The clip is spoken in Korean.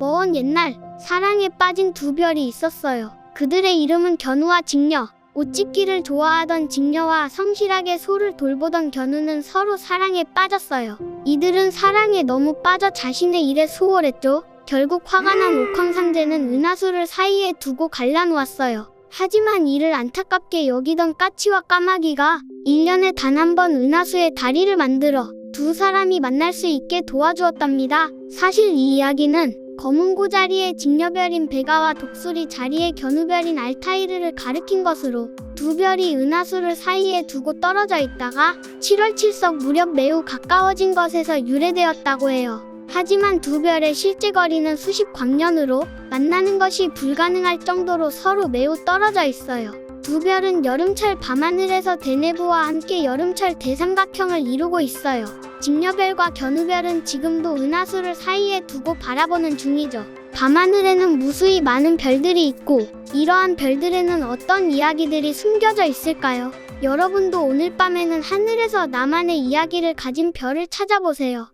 먼 옛날 사랑에 빠진 두 별이 있었어요. 그들의 이름은 견우와 직녀. 옷 찢기를 좋아하던 직녀와 성실하게 소를 돌보던 견우는 서로 사랑에 빠졌어요. 이들은 사랑에 너무 빠져 자신의 일에 수월했죠. 결국 화가 난 옥황상제는 은하수를 사이에 두고 갈라놓았어요. 하지만 이를 안타깝게 여기던 까치와 까마귀가 1년에 단 한 번 은하수에 다리를 만들어 두 사람이 만날 수 있게 도와주었답니다. 사실 이 이야기는 검은 고 자리의 직녀별인 베가와 독수리 자리의 견우별인 알타이르를 가리킨 것으로 두 별이 은하수를 사이에 두고 떨어져 있다가 7월 7석 무렵 매우 가까워진 것에서 유래되었다고 해요. 하지만 두 별의 실제 거리는 수십 광년으로 만나는 것이 불가능할 정도로 서로 매우 떨어져 있어요. 두 별은 여름철 밤하늘에서 대내부와 함께 여름철 대삼각형을 이루고 있어요. 직녀별과 견우별은 지금도 은하수를 사이에 두고 바라보는 중이죠. 밤하늘에는 무수히 많은 별들이 있고 이러한 별들에는 어떤 이야기들이 숨겨져 있을까요? 여러분도 오늘 밤에는 하늘에서 나만의 이야기를 가진 별을 찾아보세요.